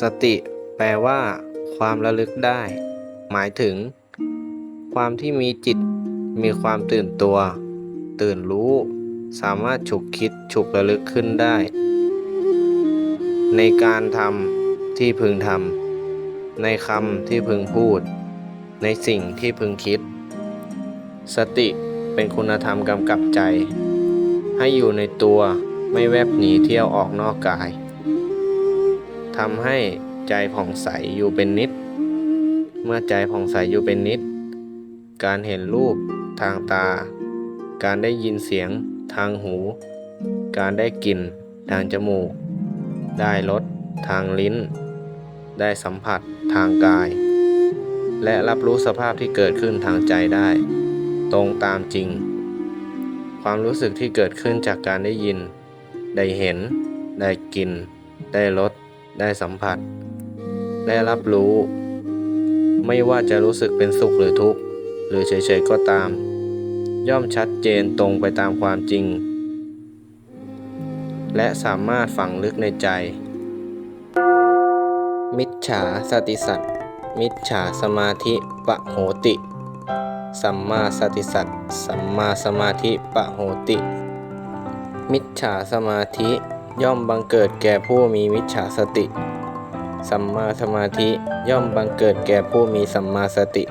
สติแปลว่า ความระลึกได้ หมายถึง ความที่มีจิต มีความตื่นตัว ตื่นรู้ สามารถฉุกคิดฉุกระลึกขึ้นได้ ในการทำที่พึงทำในคำที่พึงพูด ในสิ่งที่พึงคิด สติเป็นคุณธรรมกำกับใจ ให้อยู่ในตัวไม่แวบหนีเที่ยวออกนอกกาย ทำให้ใจผ่องใสอยู่เป็นนิด เมื่อใจผ่องใสอยู่เป็นนิด การเห็นรูปทางตา การได้ยินเสียงทางหู การได้กลิ่นทางจมูก ได้รสทางลิ้น ได้สัมผัสทางกาย และรับรู้สภาพที่เกิดขึ้นทางใจได้ ตรงตามจริง ความรู้สึกที่เกิดขึ้นจากการได้ยิน ได้เห็น ได้กิน ได้รส ได้สัมผัส ได้รับรู้ ไม่ว่าจะรู้สึกเป็นสุขหรือทุกข์ หรือเฉยๆก็ตาม ย่อมชัดเจนตรงไปตามความจริง และสามารถฝังลึกในใจ มิจฉาสติสัตว์มิจฉาสมาธิปะโหติ สัมมาสติสัตว์สัมมาสมาธิปะโหติ มิจฉาสมาธิ ย่อมบังเกิดแก่ผู้มีมิจฉาสติ สัมมาสมาธิย่อมบังเกิดแก่ผู้มีสัมมาสติ